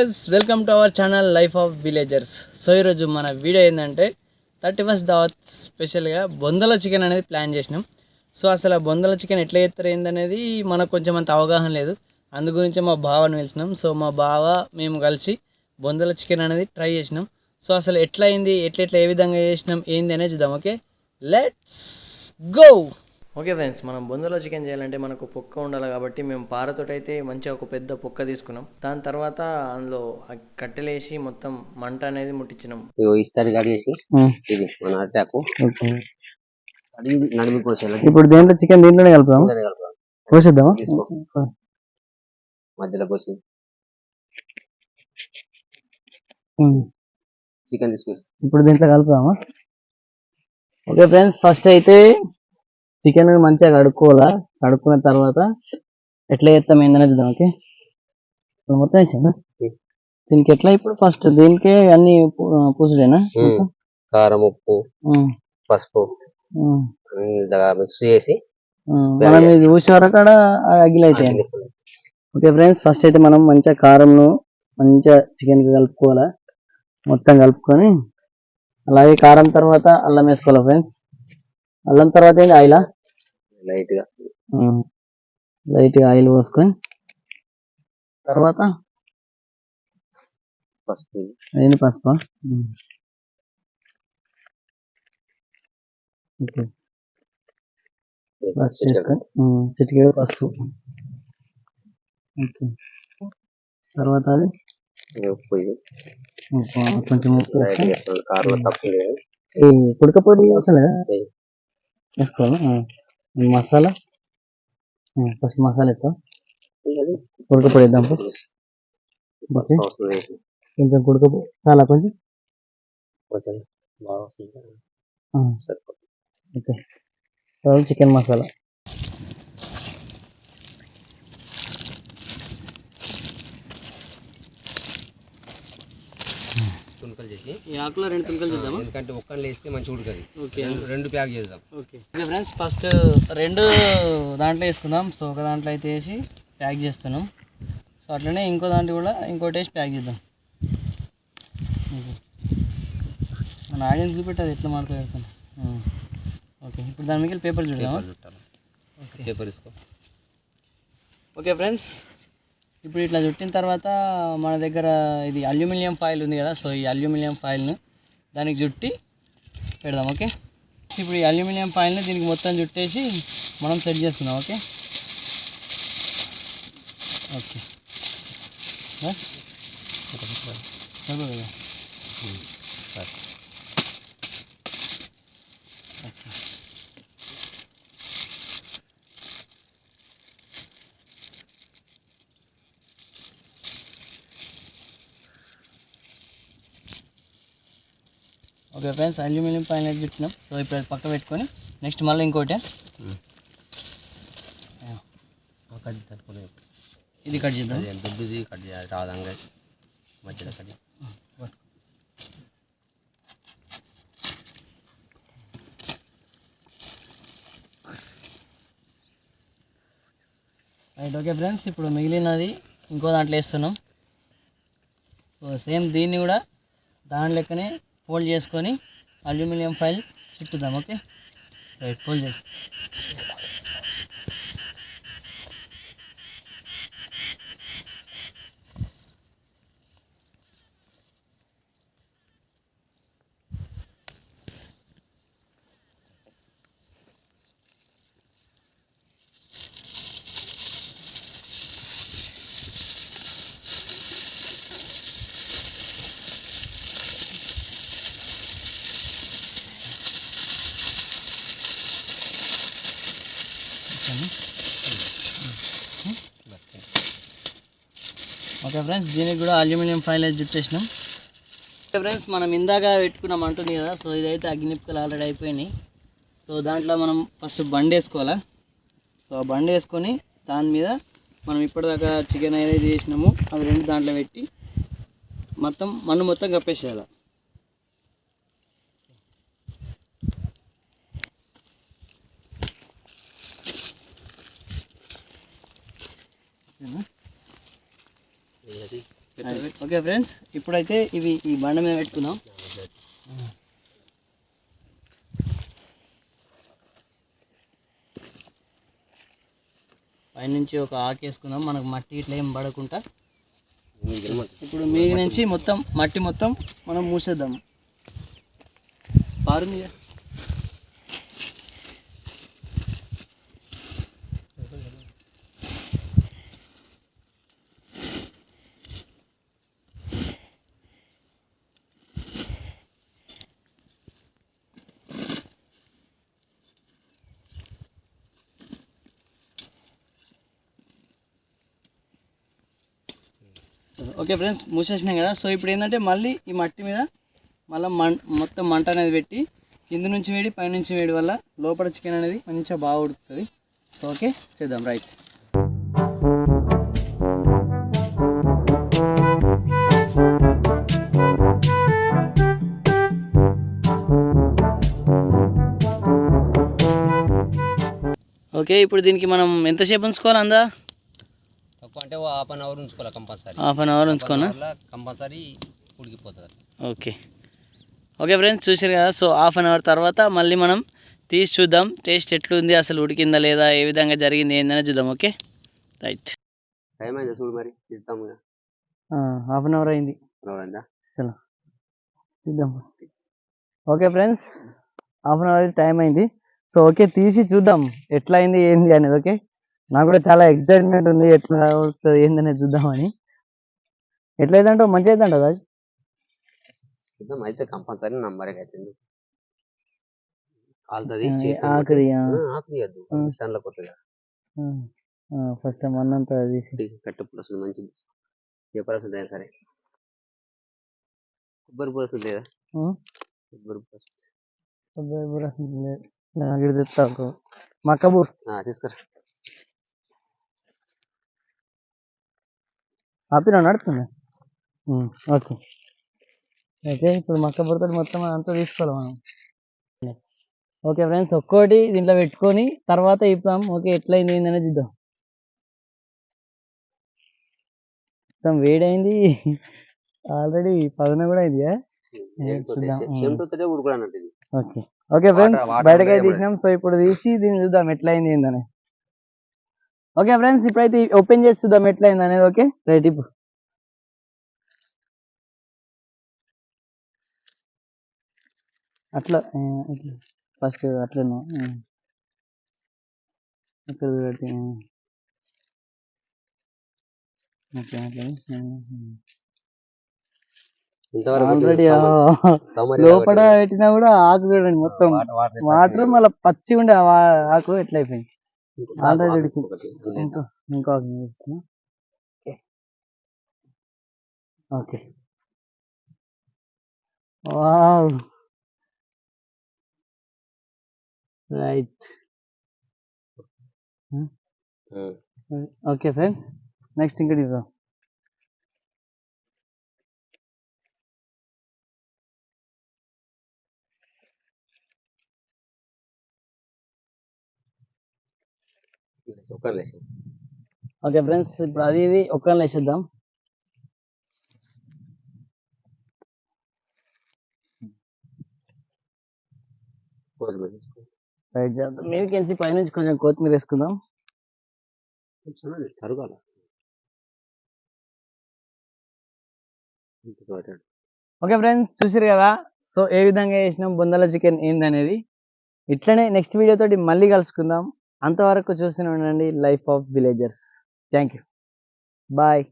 Friends welcome to our channel life of villagers so ఈరోజు మన video ఏంటంటే thirty first దావత్ స్పెషల్గా బొందల చికెన్ అనేది ప్లాన్ చేసినాం. సో అసలు ఆ బొందల చికెన్ ఎట్లా చేస్తారు ఏందనేది మనకు కొంచెం అంత అవగాహన లేదు. అందు గురించి మా బావని పిలిచినాం. సో మా బావ మేము కలిసి బొందల చికెన్ అనేది ట్రై చేసినాం. సో అసలు ఎట్లా అయింది ఎట్లా ఎట్లా ఏ విధంగా చేసినాం ఏంది అనేది చూద్దాం okay let's go okay friends మనం బొందలో చికెన్ చేయాలంటే మనకు పొక్క ఉండాలి కాబట్టి మేము పారతోటి అయితే మంచిగా ఒక పెద్ద పొక్క తీసుకున్నాం. దాని తర్వాత అందులో ఆ కట్టెలేసి మొత్తం మంట అనేది ముట్టించినాం. ఇగో ఇస్తారు కడిగేసి ఇది మన కడిగి నడిమి ఇప్పుడు దేంట్లో చికెన్ దీంట్లోనే కలుపుదాం. కోసేద్దామా? తీసుకో. మధ్యలో కోసి. చికెన్ తీసుకుని. ఇప్పుడు దీంట్లో కలుపుదామా? ఓకే ఫ్రెండ్స్ ఫస్ట్ అయితే చికెన్ మంచిగా కడుక్కోవాలా? కడుక్కున్న తర్వాత ఎట్లా చేస్తాం ఏందనే చూద్దాం ఓకే మొత్తం వేసాను దీనికి ఎట్లా ఇప్పుడు ఫస్ట్ దీనికే అన్ని పూసుడేనా? ఉమ్. కారం ఉప్పు పసుపు మిక్స్ చేసి మనం ఇది చూసే వరకు అవుతాయి ఓకే ఫ్రెండ్స్ ఫస్ట్ అయితే మనం మంచిగా కారంను మంచిగా చికెన్ కలుపుకోవాలా? మొత్తం కలుపుకొని అలాగే కారం తర్వాత అల్లం వేసుకోవాలా ఫ్రెండ్స్ అల్లం తర్వాత ఏంటి ఆయిలా? లైట్గా లైట్గా ఆయిల్ పోసుకొని తర్వాత పసుపు. ఏంది పసుపు? ఓకే పసుపు వేసుకొని చిటికెడు పసుపు. ఓకే. తర్వాత అది? ఉప్పు కొంచెం ఉప్పు లైట్ వేసుకొని వేసుకోండి కారం తక్కువ లేదు ఈ పుడకపోయి అసలు వేయి. వేసుకోవాలి? మసాలా? ఫస్ట్ మసాలా అది ఉడకపోయి వేద్దాం వేసి కొంచెం ఉడకపోయి చాలా కొంచెం? కొంచెం బాగా ఓకే. చికెన్ మసాలా. చేసి. ఈ ఆకులో రెండు తుణుకలు చేద్దామా? ఎందుకంటే ఒక్కళ్ళు వేస్తే మంచిగా ఉడకది ఓకే. రెండు ప్యాక్ చేద్దాం. ఓకే. ఓకే ఫ్రెండ్స్ ఫస్ట్ రెండు దాంట్లో వేసుకుందాం. సో ఒక దాంట్లో అయితే వేసి ప్యాక్ చేస్తున్నాం. సో అట్లనే ఇంకో దాంట్లో కూడా ఇంకోటి వేసి ప్యాక్ చేద్దాం. మన ఆడియన్స్ చూపెట్టదు ఎట్లా మాట్లాడుతాను ఓకే. ఇప్పుడు దాని మీద పేపర్ ఓకే. పేపర్ తీసుకో. ఓకే ఫ్రెండ్స్ ఇప్పుడు ఇట్లా చుట్టిన తర్వాత మన దగ్గర ఇది అల్యూమినియం ఫాయిల్ ఉంది కదా సో ఈ అల్యూమినియం ఫాయిల్ను దానికి చుట్టి పెడదాం ఓకే? ఇప్పుడు ఈ అల్యూమినియం ఫాయిల్ని దీనికి మొత్తం చుట్టేసి మనం సెట్ చేసుకుందాం okay? Okay? Okay. Okay friends aluminium పైన చుట్టినాం సో ఇప్పుడు అది పక్క పెట్టుకొని నెక్స్ట్ మళ్ళీ ఇంకోటి. ఇది కట్ చేద్దాం. దుడ్డుది కట్ చేయాలి రాదంగా మధ్యలో కట్. రైట్ ఓకే ఫ్రెండ్స్ ఇప్పుడు మిగిలినది ఇంకో దాంట్లో వేస్తున్నాం. సో సేమ్ దీన్ని కూడా దాని లెక్కనే ఫోల్డ్ చేసుకొని అల్యూమినియం ఫైల్ చుట్టుదాం ఓకే రైట్ ఫోల్డ్ చేసి ఓకే ఫ్రెండ్స్ దీనికి కూడా అల్యూమినియం ఫైల్ అయితే చుట్టేసినాం. ఓకే ఫ్రెండ్స్ మనం ఇందాక పెట్టుకున్నాం అంటుంది కదా సో ఇదైతే అగ్నిపుతలు ఆల్రెడీ అయిపోయినాయి. సో దాంట్లో మనం ఫస్ట్ బండి వేసుకోవాలా? సో ఆ బండి వేసుకొని దాని మీద మనం ఇప్పటిదాకా చికెన్ ఏదైతే చేసినామో. అవి రెండు దాంట్లో పెట్టి మొత్తం మన్ను మొత్తం కప్పేసేయాలి? ఓకే ఫ్రెండ్స్ ఇప్పుడైతే ఇవి ఈ బండ మీద పెట్టుకుందాం. పైనుంచి ఒక ఆకు వేసుకుందాం మనకు మట్టి ఇట్లా ఏం పడకుండా. ఇప్పుడు మీది నుంచి మొత్తం మట్టి మొత్తం మనం మూసేద్దాం. పారుంది కదా. ఓకే ఫ్రెండ్స్ మూసేసినాం కదా. సో ఇప్పుడు ఏంటంటే మళ్ళీ ఈ మట్టి మీద మళ్ళీ మం మొత్తం మంట అనేది పెట్టి కింద నుంచి వేడి పైనుంచి వేడి వల్ల లోపల చికెన్ అనేది మంచిగా బాగా ఉడుకుతుంది. సో ఓకే చేద్దాం. రైట్. ఓకే ఇప్పుడు దీనికి మనం ఎంతసేపు ఉంచుకోవాలి అందా? అంటే హాఫ్ అన్ అవర్ ఉంచుకోవాలి కంపల్సరీ. హాఫ్ అన్ అవర్ ఉంచుకోనా? కంపల్సరీ ఉడికిపోతుంది. ఓకే. ఓకే ఫ్రెండ్స్ చూసారు కదా? సో హాఫ్ అన్ అవర్ తర్వాత మళ్ళీ మనం తీసి చూద్దాం. టేస్ట్ ఎట్లుంది? అసలు ఉడికిందా లేదా? ఏ విధంగా జరిగింది? ఏందని చూద్దాం ఓకే? రైట్ టైం అయిందా చూడు మరి? ఇస్తాము హాఫ్ అన్ అవర్ అయింది. అయిందా? చలో. చూద్దాం. Okay friends half an hour time అయింది. సో ఓకే తీసి చూద్దాం. ఎట్లా అయింది ఏంది అనేది ఓకే? నాకు కూడా చాలా ఎక్సైట్మెంట్ ఉంది. ఎట్లా అవుతుంది ఏంది అనేది చూద్దామని. ఎట్లా అయిందంటే మంచిగా అవుతుందంట రాజ్? చూద్దాం. అయితే కంపల్సరీ నంబర్ అవుతుంది కాలుతుంది ఆకుది. స్టాండ్లో కొత్తగా ఫస్ట్ తీసి కట్ట పులుసు మంచిది. ఏ లేదా సరే. కొబ్బరి పులుసు లేదా? కొబ్బరి పులుసు. కొబ్బరి బూర లేదు. మక్కబూర్. ఆ, ఆపినా నడుతుంది ఓకే. ఓకే ఇప్పుడు మక్కబూరతో మొత్తం అంతా తీసుకోవాలి మనం. ఓకే ఫ్రెండ్స్ ఒక్కోటి దీంట్లో పెట్టుకొని తర్వాత ఇప్పుదాం ఓకే ఎట్లయింది ఏందనేది చూద్దాం. మొత్తం వేడైంది. ఆల్రెడీ పదన కూడా అయింది చూద్దాం. ఓకే. ఓకే ఫ్రెండ్స్ water బయటకై ఉండేది తీసినాం. సో ఇప్పుడు తీసి దీన్ని చూద్దాం ఎట్లా అయింది ఏందని ఓకే ఫ్రెండ్స్ ఇప్పుడైతే ఓపెన్ చేసి చూద్దాం ఎట్లా అయింది అనేది ఓకే రైట్ ఇప్పుడు. అట్లా ఫస్ట్ అట్లనే. ఇక్కడ లోపల పెట్టినా కూడా ఆకు చూడండి మొత్తం. వాటర్ మళ్ళీ పచ్చి ఉండే ఆకు ఎట్లా ఉడికింది. ఇంకో ఇంకో okay. Wow. Right. Okay friends next ఇంకా చూద్దాం. ఓకే ఫ్రెండ్స్ ఇప్పుడు అది ఇది కొత్తిమీర తీసుకో. రైట్ చేద్దాం మీదకించి పైనుంచి కొంచెం కొత్తిమీర వేసుకుందాం. తరగాల. ఓకే ఫ్రెండ్స్ చూసారు కదా? సో ఏ విధంగా చేసినాం? బొందల చికెన్ ఏందనేది. ఇట్లనే నెక్స్ట్ వీడియో తోటి మళ్ళీ కలుసుకుందాం. అంతవరకు చూసిన ఉండండి life of villagers thank you bye